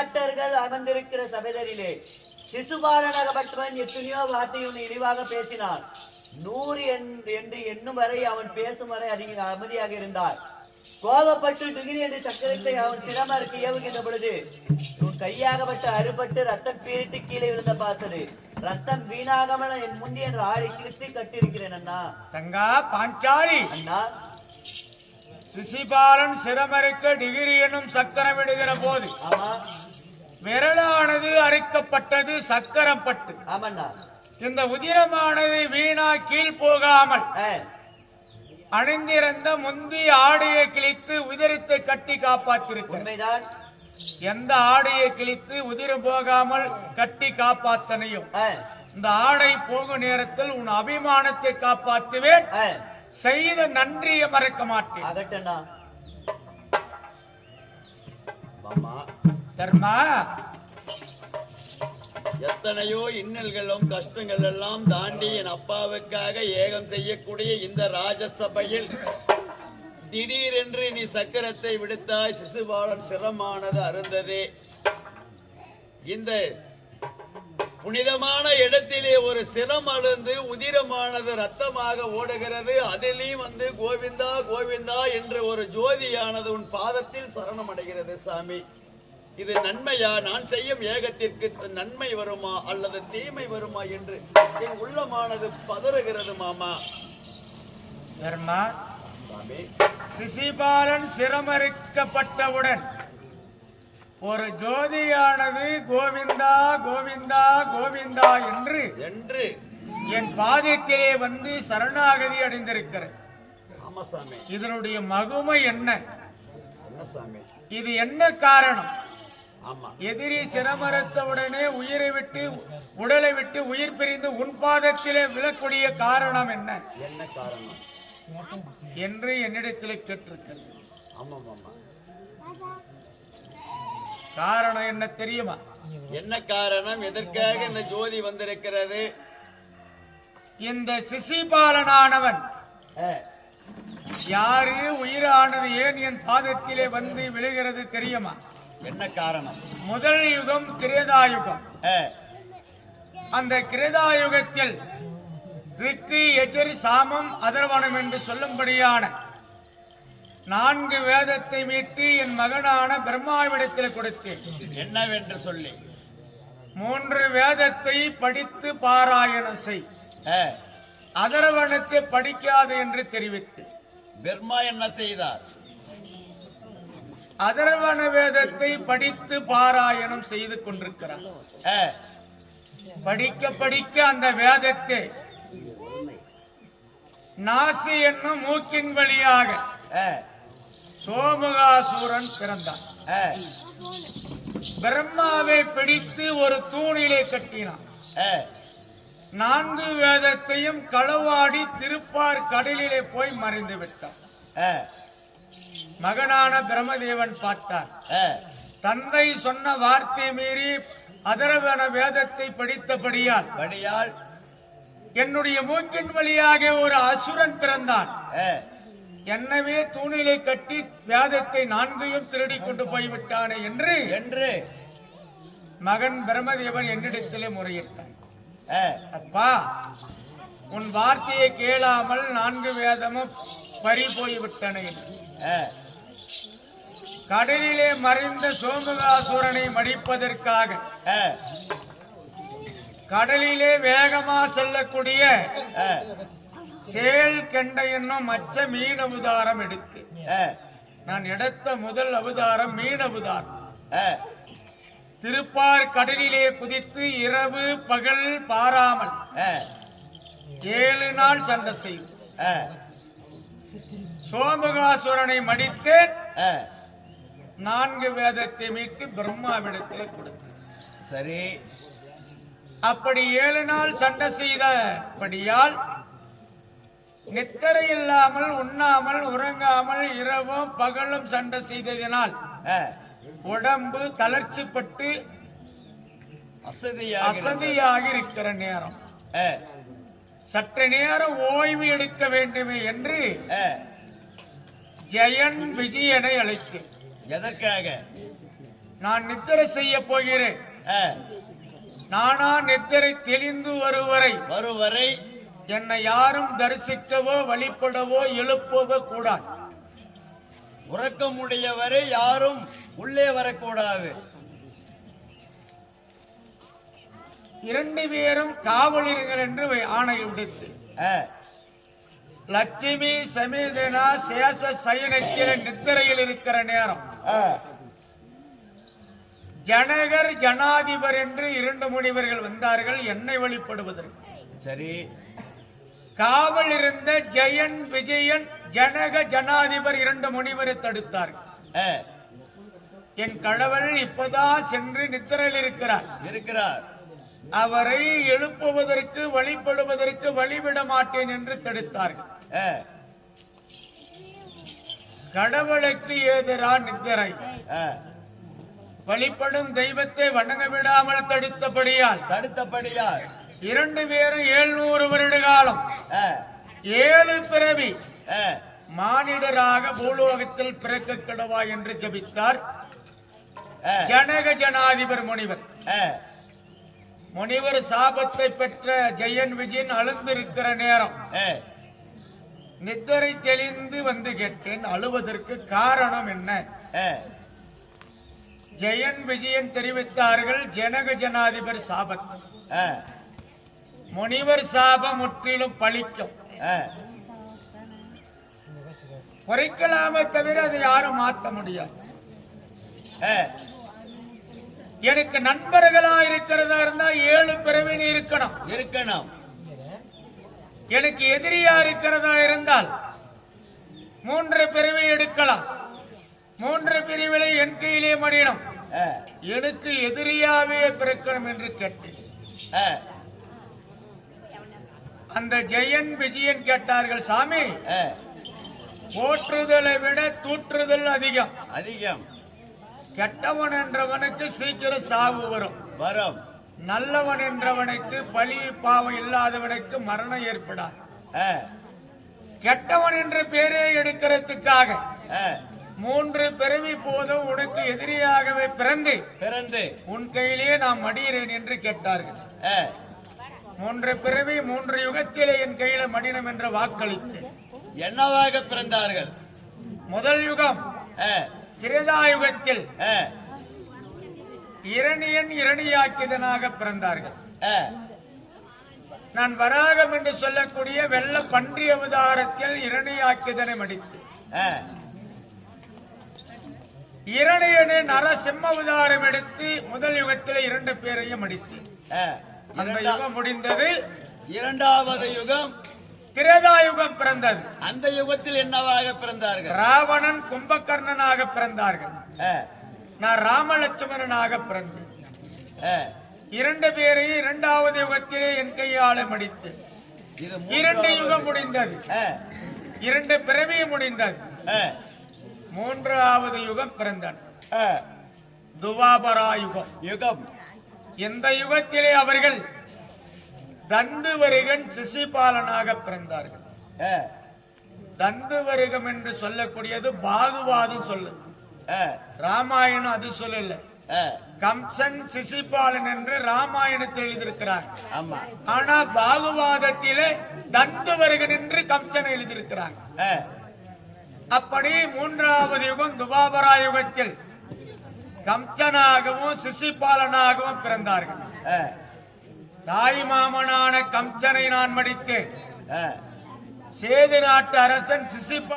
அமர்ந்திருக்கிற சபைதரிலே சிசுபாலனாகப்பட்டவன் எத்தனையோ வார்த்தையும் இழிவாக பேசினான் நூறு என்- என்று எண்ணும் வரை அவன் பேசும் வரை அதிக அமைதியாக இருந்தார். கோபப்பட்டு டிகிரி என்று சக்கரத்தை அவன் சிரமருக்கு ஏவுகின்ற பொழுது உன் கையாகப்பட்டு அறுபட்டு ரத்தம் பீரிட்டு கீழே விழுந்த பார்த்தது. ரத்தம் வீணாகாமல் என் முந்தி என்று ஆடி கிழித்து கட்டியிருக்கிறேன் அண்ணா. தங்கா பாஞ்சாலி. அண்ணா. சிசிபாலன் சிரமறுக்க டிகிரி எனும் சக்கரம் விடுகிற போது ஆமா. விரலானது அறுக்கப்பட்டது சக்கரம் பட்டு. இந்த உதிரமானது வீணா கீழ் போகாமல் அணிந்திருந்த முந்தி ஆடையை கிழித்து உதிரத்தை கட்டி உண்மைதான். எந்த ஆடையை கிழித்து உதிரம் போகாமல் கட்டி காப்பாத்தனையும். இந்த ஆடை போகும் நேரத்தில் உன் அபிமானத்தை காப்பாற்றுவேன் செய்த நன்றியை மறக்க மாட்டேன். தர்மா. எத்தனையோ இன்னல்களும் கஷ்டங்கள் எல்லாம் தாண்டி என் அப்பாவுக்காக ஏகம் செய்யக்கூடிய இந்த ராஜசபையில் திடீரென்று நீ சக்கரத்தை விடுத்தாய் சிசுபாலன் சிரமானது அருந்ததே. இந்த புனிதமான இடத்திலே ஒரு சிரம் அழுந்து உதிரமானது ரத்தமாக ஓடுகிறது. அதிலையும் வந்து கோவிந்தா கோவிந்தா என்று ஒரு ஜோதியானது உன் பாதத்தில் சரணமடைகிறது சாமி. இது நன்மையா? நான் செய்யும் ஏகத்திற்கு நன்மை வருமா? அல்லது தீமை வருமா? என்று என் உள்ளமானது பதறுகிறது மாமா. தர்மா சாமி சிசிபாலன் சிரமறுக்கப்பட்டவுடன் ஒரு ஜோதியானது கோவிந்தா கோவிந்தா கோவிந்தா என்று என்று என் பாதத்திலே வந்து சரணாகதி அடைந்திருக்கிறது. இதனுடைய மகுமை என்ன? இது என்ன காரணம்? எதிரி சிரமறுத்தவுடனே உயிரை விட்டு உடலை விட்டு உயிர் பிரிந்து உன் பாதத்திலே விழக்கூடிய காரணம் என்ன? என்ன காரணம்? என்று என்னிடத்தில் கேட்டிருக்கிறது. ஆமா மாமா காரணம் என்ன தெரியுமா? என்ன காரணம்? எதற்காக இந்த ஜோதி வந்திருக்கிறது? இந்த சிசிபாலனானவன். யாரு உயிரானது ஏன் என் பாதத்திலே வந்து விழுகிறது தெரியுமா? என்ன காரணம்? முதல் யுகம் கிரேதாயுகம் அந்த கிரேதாயுகத்தில் ரிக்கு எஜரி சாமம் அதர்வனம் என்று சொல்லும்படியான நான்கு வேதத்தை மீட்டு என் மகனான பிரம்மாவிடத்தில் கொடுத்தேன். என்னவென்று சொல்லி? மூன்று வேதத்தை படித்து பாராயணம் செய். அதர்வனத்தை படிக்காது என்று தெரிவித்து பெர்மா என்ன செய்தார்? அதர்வன வேதத்தை படித்து பாராயணம் செய்து கொண்டிருக்கிறார். படிக்க படிக்க அந்த வேதத்தை நாசி என்னும் மூக்கின் வழியாக சோமுகாசூரன் பிறந்தான். பிரம்மாவை பிடித்து ஒரு தூணிலே கட்டினான். நான்கு வேதத்தையும் களவாடி திருப்பார் கடலிலே போய் மறைந்து விட்டான். மகனான பிரம்மதேவன் பார்த்தார். தந்தை சொன்ன வார்த்தை மீறி அதரவன வேதத்தை படித்தபடியால் படியால் என்னுடைய மூக்கின் வழியாக ஒரு அசுரன் பிறந்தான். என்னவே தூணிலே கட்டி வேதத்தை நான்கையும் திருடி கொண்டு போய்விட்டானே என்று என்று மகன் பிரம்மதேவன் என்னிடத்திலே முறையிட்டான். அப்பா உன் வார்த்தையை கேளாமல் நான்கு வேதமும் பறி போய்விட்டன என்று. கடலிலே மறைந்த சோமகாசுரனை மடிப்பதற்காக கடலிலே வேகமா செல்லக்கூடிய சேல் கெண்டை என்னும் மச்ச மீன் அவதாரம் எடுத்து நான் எடுத்த முதல் அவதாரம் மீன் அவதாரம் திருப்பார் கடலிலே குதித்து இரவு பகல் பாராமல் ஏழு நாள் சண்டை செய்து சோமுகாசுரனை மடித்தேன் ஏ. நான்கு வேதத்தை மீட்டு பிரம்மாவிடத்தில் கொடுத்தேன். சரி. அப்படி ஏழு நாள் சண்டை செய்தபடியால் நித்திரை இல்லாமல் உண்ணாமல் உறங்காமல் இரவும் பகலும் சண்டை செய்ததினால் உடம்பு தளர்ச்சிப்பட்டு அசதியாக அசதியாக இருக்கிற நேரம் சற்று நேரம் ஓய்வு எடுக்க வேண்டுமே என்று ஜெயன் விஜயனை அழைத்தேன் எதற்காக? நான் நித்திரை செய்ய போகிறேன். நானா நித்திரை தெளிந்து வருவரை வரும் வரை என்னை யாரும் தரிசிக்கவோ வழிபடவோ எழுப்பவோ கூடாது. உறக்கமுடைய வரை யாரும் உள்ளே வரக்கூடாது. இரண்டு பேரும் காவலிருங்கள் என்று ஆணை விடுத்து லட்சுமி சமேதனா சேஷ சயனக்கிற நித்திரையில் இருக்கிற நேரம். ஜனகர் ஜனாதிபர் என்று இரண்டு முனிவர்கள் வந்தார்கள் என்னை வழிபடுவதற்கு. சரி. காவல் இருந்த ஜெயன் விஜயன் ஜனக ஜனாதிபர் இரண்டு முனிவரை தடுத்தார்கள். ஆ, என் கடவுள் இப்பதான் சென்று நித்திரையில் இருக்கிறார். இருக்கிறார். அவரை எழுப்புவதற்கு வழிபடுவதற்கு வழிவிட மாட்டேன் என்று தடுத்தார்கள். கடவுளுக்கு ஏதரா நித்திரை? வழிபடும் தெய்வத்தை வணங்க விடாமல் தடுத்தபடியால். தடுத்தபடியால். இரண்டு பேரும் ஏழ்நூறு வருட காலம். ஏழு பிறவி. மானிடராக பூலோகத்தில் பிறக்க கிடவா என்று ஜபித்தார். ஜனக ஜனாதிபர் முனிவர். முனிவர் சாபத்தை பெற்ற ஜெயன் விஜயன் அழுந்திருக்கிற நேரம். நித்திரை தெளிந்து வந்து கேட்டேன் அழுவதற்கு காரணம் என்ன? ஜெயன் விஜயன் தெரிவித்தார்கள் ஜனக ஜனாதிபர் சாபத்தை முனிவர் சாபம் முற்றிலும் பலிக்கும் ஆ, குறைக்கலாமே தவிர அதை யாரும் மாற்ற முடியாது. எனக்கு நண்பர்களா இருக்கிறதா இருந்தா ஏழு பிறவின் இருக்கணும். இருக்கணும். எனக்கு எதிரியா இருக்கிறதா இருந்தால் மூன்று பிரிவை எடுக்கலாம். மூன்று பிரிவிலை என் கையிலே மடியணும். எனக்கு எதிரியாவே பிறக்கணும் என்று கேட்டேன். அந்த ஜெயன் விஜயன் கேட்டார்கள் சாமி போற்றுதலை விட தூற்றுதல் அதிகம். அதிகம். கெட்டவன் என்றவனுக்கு சீக்கிரம் சாவு வரும். வரும். நல்லவன் என்றவனுக்கு பழி பாவம் இல்லாதவனுக்கு மரணம் ஏற்படாது. கெட்டவன் என்ற பேரே எடுக்கிறதுக்காக மூன்று பிறவி போதும் உனக்கு எதிரியாகவே பிறந்து பிறந்து. உன் கையிலே நான் மடிகிறேன் என்று கேட்டார்கள். மூன்று பிறவி மூன்று யுகத்திலே என் கையில மடினம் என்ற வாக்களித்து என்னவாக பிறந்தார்கள்? முதல் யுகம் ஆ, இரணியன் இரணியாக்கியதனாக பிறந்தார்கள். நான் வராகம் என்று சொல்லக்கூடிய வெள்ள பன்றி அவதாரத்தில் இரணியாக்கியதனை மடித்து. இரணியனை நரசிம்ம அவதாரம் எடுத்து முதல் யுகத்தில் இரண்டு பேரையும் அடித்து. அந்த யுகம் முடிந்தது. இரண்டாவது யுகம் திரேதாயுகம் பிறந்தது. அந்த யுகத்தில் என்னவாக பிறந்தார்கள்? ராவணன் கும்பகர்ணனாக பிறந்தார்கள். நான் ராமலட்சுமணனாக பிறந்தேன். இரண்டு பேரையும் இரண்டாவது யுகத்திலே என் கையாள மடித்து இரண்டு. யுகம். முடிந்தது. இரண்டு பிறவியும் முடிந்தது. மூன்றாவது யுகம் பிறந்தன. துவாபரா யுகம். யுகம். இந்த யுகத்திலே அவர்கள் தந்துவரிகன் சிசிபாலனாக பிறந்தார்கள். தந்துவரிகம் என்று சொல்லக்கூடியது பாகுவாதம் சொல்லுது. ஆ, ராமாயணம் அது சொல்லல. கம்சன் சிசிபாலன் என்று ராமாயணத்தில் எழுதியிருக்கிறார். ஆமா. ஆனா பாகுவாதத்திலே தந்துவரிகன் என்று கம்சன் எழுதியிருக்கிறாங்க அப்படி மூன்றாவது யுகம் துபாபரா யுகத்தில் கம்சனாகவும் சிசிபாலனாகவும் பிறந்தார்கள். தாய் மாமனான கம்சனை நான் மடித்தேன். சேது நாட்டு அரசன் சிசிபா